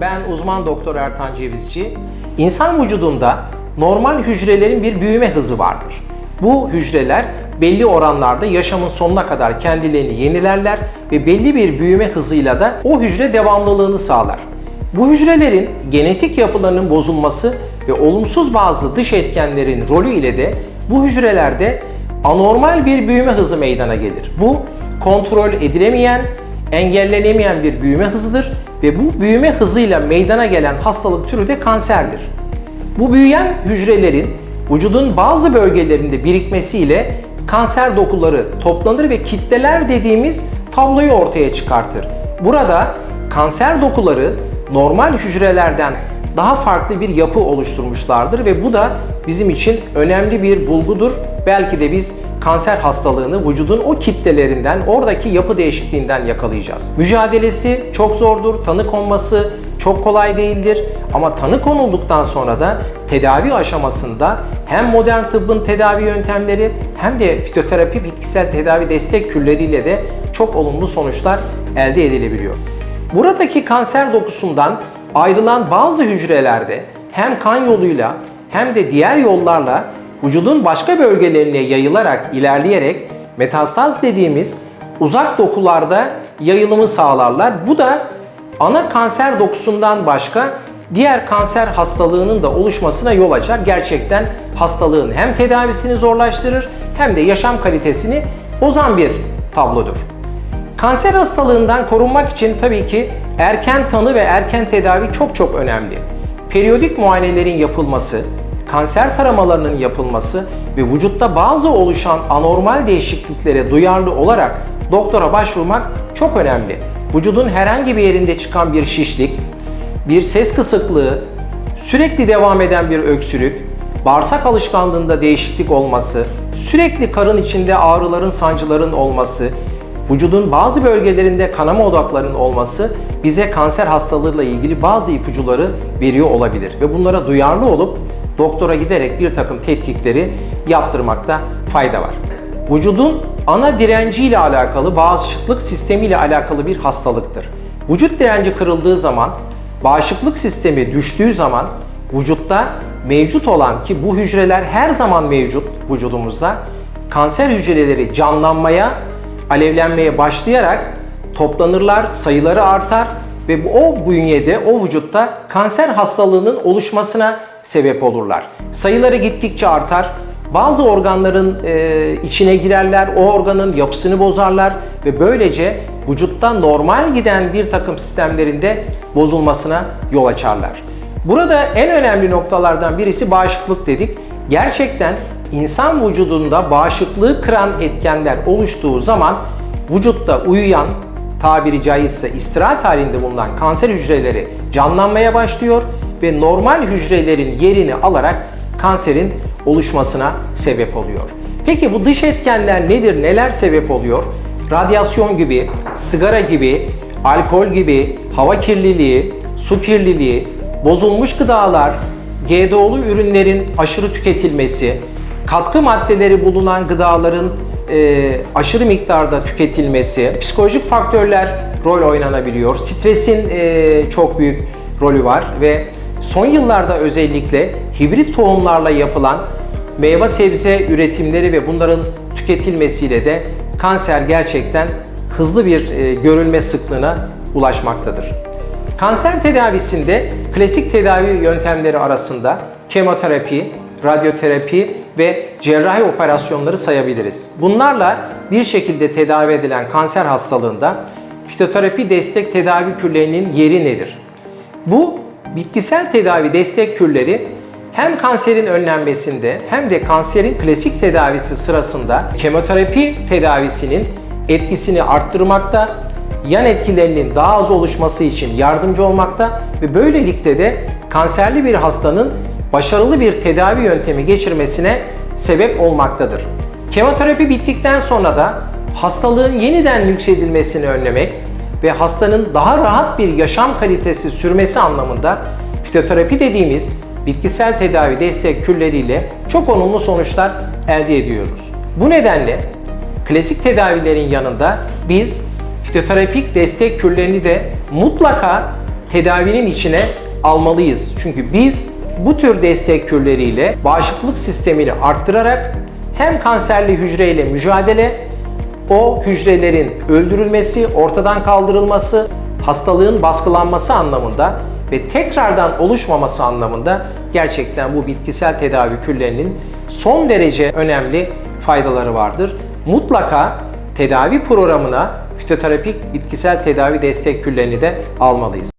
Ben uzman doktor Ertan Cevizci. İnsan vücudunda normal hücrelerin bir büyüme hızı vardır. Bu hücreler belli oranlarda yaşamın sonuna kadar kendilerini yenilerler ve belli bir büyüme hızıyla da o hücre devamlılığını sağlar. Bu hücrelerin genetik yapılarının bozulması ve olumsuz bazı dış etkenlerin rolü ile de bu hücrelerde anormal bir büyüme hızı meydana gelir. Bu kontrol edilemeyen, engellenemeyen bir büyüme hızıdır ve bu büyüme hızıyla meydana gelen hastalık türü de kanserdir. Bu büyüyen hücrelerin vücudun bazı bölgelerinde birikmesiyle kanser dokuları toplanır ve kitleler dediğimiz tabloyu ortaya çıkartır. Burada kanser dokuları normal hücrelerden daha farklı bir yapı oluşturmuşlardır ve bu da bizim için önemli bir bulgudur. Belki de biz kanser hastalığını vücudun o kitlelerinden, oradaki yapı değişikliğinden yakalayacağız. Mücadelesi çok zordur, tanı konması çok kolay değildir ama tanı konulduktan sonra da tedavi aşamasında hem modern tıbbın tedavi yöntemleri hem de fitoterapi bitkisel tedavi destek kürleriyle de çok olumlu sonuçlar elde edilebiliyor. Buradaki kanser dokusundan ayrılan bazı hücrelerde hem kan yoluyla hem de diğer yollarla vücudun başka bölgelerine yayılarak ilerleyerek metastaz dediğimiz uzak dokularda yayılımı sağlarlar. Bu da ana kanser dokusundan başka diğer kanser hastalığının da oluşmasına yol açar. Gerçekten hastalığın hem tedavisini zorlaştırır hem de yaşam kalitesini bozan bir tablodur. Kanser hastalığından korunmak için tabii ki erken tanı ve erken tedavi çok çok önemli. Periyodik muayenelerin yapılması, kanser taramalarının yapılması ve vücutta bazı oluşan anormal değişikliklere duyarlı olarak doktora başvurmak çok önemli. Vücudun herhangi bir yerinde çıkan bir şişlik, bir ses kısıklığı, sürekli devam eden bir öksürük, bağırsak alışkanlığında değişiklik olması, sürekli karın içinde ağrıların, sancıların olması, vücudun bazı bölgelerinde kanama odaklarının olması bize kanser hastalığıyla ilgili bazı ipucuları veriyor olabilir. Ve bunlara duyarlı olup doktora giderek bir takım tetkikleri yaptırmakta fayda var. Vücudun ana direnciyle alakalı, bağışıklık sistemiyle alakalı bir hastalıktır. Vücut direnci kırıldığı zaman, bağışıklık sistemi düştüğü zaman vücutta mevcut olan ki bu hücreler her zaman mevcut vücudumuzda kanser hücreleri canlanmaya, alevlenmeye başlayarak toplanırlar, sayıları artar ve o bünyede, o vücutta kanser hastalığının oluşmasına sebep olurlar. Sayıları gittikçe artar. Bazı organların e, içine girerler, o organın yapısını bozarlar ve böylece vücutta normal giden bir takım sistemlerinde bozulmasına yol açarlar. Burada en önemli noktalardan birisi bağışıklık dedik. Gerçekten insan vücudunda bağışıklığı kıran etkenler oluştuğu zaman vücutta uyuyan, tabiri caizse istirahat halinde bulunan kanser hücreleri canlanmaya başlıyor ve normal hücrelerin yerini alarak kanserin oluşmasına sebep oluyor. Peki bu dış etkenler nedir? Neler sebep oluyor? Radyasyon gibi, sigara gibi, alkol gibi, hava kirliliği, su kirliliği, bozulmuş gıdalar, GDO'lu ürünlerin aşırı tüketilmesi, katkı maddeleri bulunan gıdaların e, aşırı miktarda tüketilmesi, psikolojik faktörler rol oynanabiliyor. Stresin e, çok büyük rolü var ve son yıllarda özellikle hibrit tohumlarla yapılan meyve sebze üretimleri ve bunların tüketilmesiyle de kanser gerçekten hızlı bir e, görülme sıklığına ulaşmaktadır. Kanser tedavisinde klasik tedavi yöntemleri arasında kemoterapi, radyoterapi ve cerrahi operasyonları sayabiliriz. Bunlarla bir şekilde tedavi edilen kanser hastalığında fitoterapi destek tedavi kürlerinin yeri nedir? Bu bitkisel tedavi destek kürleri hem kanserin önlenmesinde hem de kanserin klasik tedavisi sırasında kemoterapi tedavisinin etkisini arttırmakta, yan etkilerinin daha az oluşması için yardımcı olmakta ve böylelikle de kanserli bir hastanın başarılı bir tedavi yöntemi geçirmesine sebep olmaktadır. Kemoterapi bittikten sonra da hastalığın yeniden yükseltilmesini önlemek ve hastanın daha rahat bir yaşam kalitesi sürmesi anlamında fitoterapi dediğimiz bitkisel tedavi destek kürleriyle çok olumlu sonuçlar elde ediyoruz. Bu nedenle klasik tedavilerin yanında biz fitoterapik destek kürlerini de mutlaka tedavinin içine almalıyız. Çünkü biz bu tür destek kürleriyle bağışıklık sistemini arttırarak hem kanserli hücreyle mücadele, o hücrelerin öldürülmesi, ortadan kaldırılması, hastalığın baskılanması anlamında ve tekrardan oluşmaması anlamında gerçekten bu bitkisel tedavi kürlerinin son derece önemli faydaları vardır. Mutlaka tedavi programına fitoterapik bitkisel tedavi destek kürlerini de almalıyız.